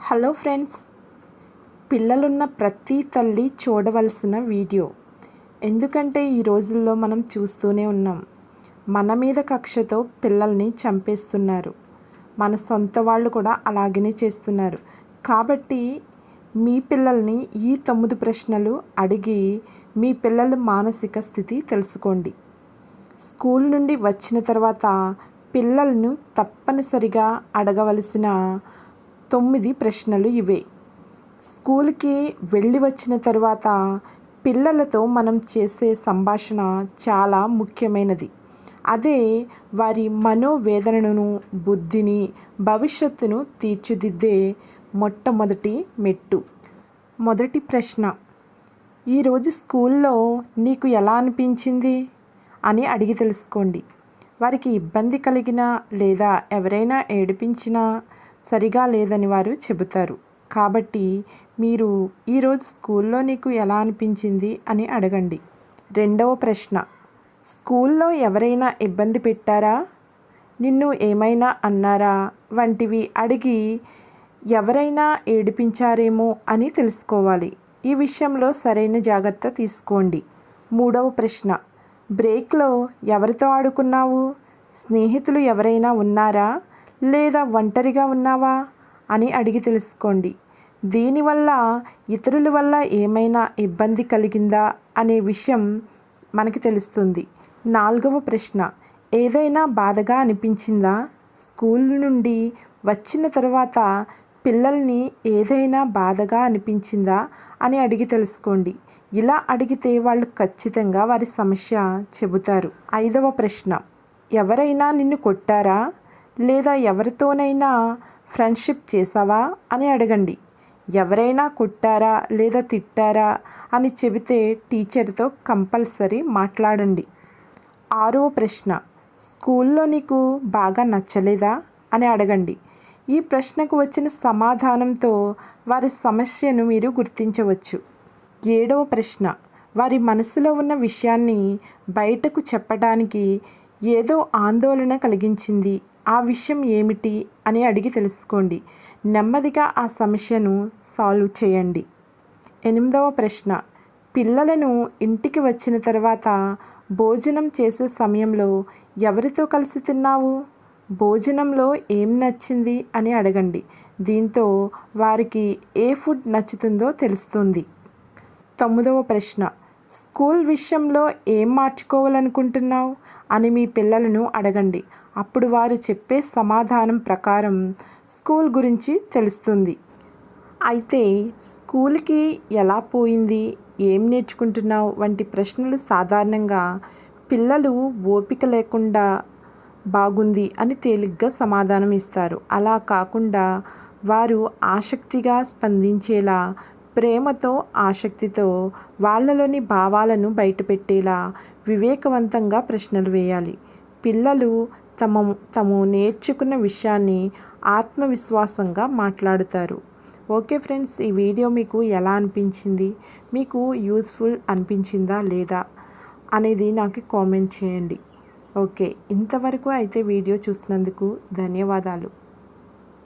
Hello friends పిల్లలున్న ప్రతి తల్లి చూడవలసిన వీడియో. ఎందుకంటే ఈ రోజుల్లో మనం చూస్తూనే ఉన్నాం. మన మీద కక్షతో పిల్లల్ని చంపేస్తున్నారు. మన సొంత వాళ్ళు కూడా అలాగనే చేస్తున్నారు. కాబట్టి మీ పిల్లల్ని ఈ తొమ్మిది ప్రశ్నలు అడిగి మీ పిల్లల మానసిక స్థితి తెలుసుకోండి. స్కూల్ నుండి వచ్చిన తర్వాత పిల్లలను తప్పనిసరిగా అడగవలసిన తొమ్మిది ప్రశ్నలు ఇవే. స్కూల్కి వెళ్ళి వచ్చిన తర్వాత పిల్లలతో మనం చేసే సంభాషణ చాలా ముఖ్యమైనది. అదే వారి మనోవేదనను బుద్ధిని భవిష్యత్తును తీర్చిదిద్దే మొట్టమొదటి మెట్టు. మొదటి ప్రశ్న ఈరోజు స్కూల్లో నీకు ఎలా అనిపించింది? అని అడిగి తెలుసుకోండి. వారికి ఇబ్బంది కలిగినా లేదా ఎవరైనా ఏడిపించినా సరిగా లేదని వారు చెబుతారు. కాబట్టి మీరు ఈరోజు స్కూల్లో నీకు ఎలా అనిపించింది అని అడగండి. రెండవ ప్రశ్న. స్కూల్లో ఎవరైనా ఇబ్బంది పెట్టారా? నిన్ను ఏమైనా అన్నారా? వంటివి అడిగి ఎవరైనా ఏడిపించారేమో అని తెలుసుకోవాలి. ఈ విషయంలో సరైన జాగ్రత్త తీసుకోండి. మూడవ ప్రశ్న. బ్రేక్లో ఎవరితో ఆడుకున్నావు? స్నేహితులు ఎవరైనా ఉన్నారా? లేదా ఒంటరిగా ఉన్నావా అని అడిగి తెలుసుకోండి. దీనివల్ల ఇతరుల వల్ల ఏమైనా ఇబ్బంది కలిగిందా అనే విషయం మనకి తెలుస్తుంది. నాలుగవ ప్రశ్న ఏదైనా బాధగా అనిపించిందా? స్కూల్ నుండి వచ్చిన తర్వాత పిల్లల్ని ఏదైనా బాధగా అనిపించిందా అని అడిగి తెలుసుకోండి. ఇలా అడిగితే వాళ్ళు ఖచ్చితంగా వారి సమస్య చెబుతారు. ఐదవ ప్రశ్న ఎవరైనా నిన్ను కొట్టారా? లేదా ఎవరితోనైనా ఫ్రెండ్షిప్ చేసావా? అని అడగండి. ఎవరైనా కొట్టారా లేదా తిట్టారా అని చెబితే టీచర్తో కంపల్సరీ మాట్లాడండి. ఆరో ప్రశ్న స్కూల్లో నీకు బాగా నచ్చలేదా? అని అడగండి. ఈ ప్రశ్నకు వచ్చిన సమాధానంతో వారి సమస్యను మీరు గుర్తించవచ్చు. ఏడవ ప్రశ్న వారి మనసులో ఉన్న విషయాన్ని బయటకు చెప్పడానికి ఏదో ఆందోళన కలిగించింది ఆ విషయం ఏమిటి అని అడిగి తెలుసుకోండి. నెమ్మదిగా ఆ సమస్యను సాల్వ్ చేయండి. ఎనిమిదవ ప్రశ్న. పిల్లలను ఇంటికి వచ్చిన తర్వాత భోజనం చేసే సమయంలో ఎవరితో కలిసి తిన్నావు? భోజనంలో ఏం నచ్చింది అని అడగండి. దీంతో వారికి ఏ ఫుడ్ నచ్చుతుందో తెలుస్తుంది. తొమ్మిదవ ప్రశ్న. స్కూల్ విషయంలో ఏం మార్చుకోవాలనుకుంటున్నావు? అని మీ పిల్లలను అడగండి. అప్పుడు వారు చెప్పే సమాధానం ప్రకారం స్కూల్ గురించి తెలుస్తుంది. అయితే స్కూల్కి ఎలా పోయింది? ఏం నేర్చుకుంటున్నావు? వంటి ప్రశ్నలు సాధారణంగా పిల్లలు ఓపిక లేకుండా బాగుంది అని తేలిగ్గా సమాధానం ఇస్తారు. అలా కాకుండా వారు ఆసక్తిగా స్పందించేలా ప్రేమతో ఆసక్తితో వాళ్ళలోని భావాలను బయటపెట్టేలా వివేకవంతంగా ప్రశ్నలు వేయాలి. పిల్లలు తమ తాము నేర్చుకున్న విషయాన్ని ఆత్మవిశ్వాసంగా మాట్లాడుతారు. ఓకే ఫ్రెండ్స్ ఈ వీడియో మీకు ఎలా అనిపించింది? మీకు యూస్ఫుల్ అనిపించిందా లేదా అనేది నాకు కామెంట్ చేయండి. ఓకే ఇంతవరకు అయితే వీడియో చూసినందుకు ధన్యవాదాలు.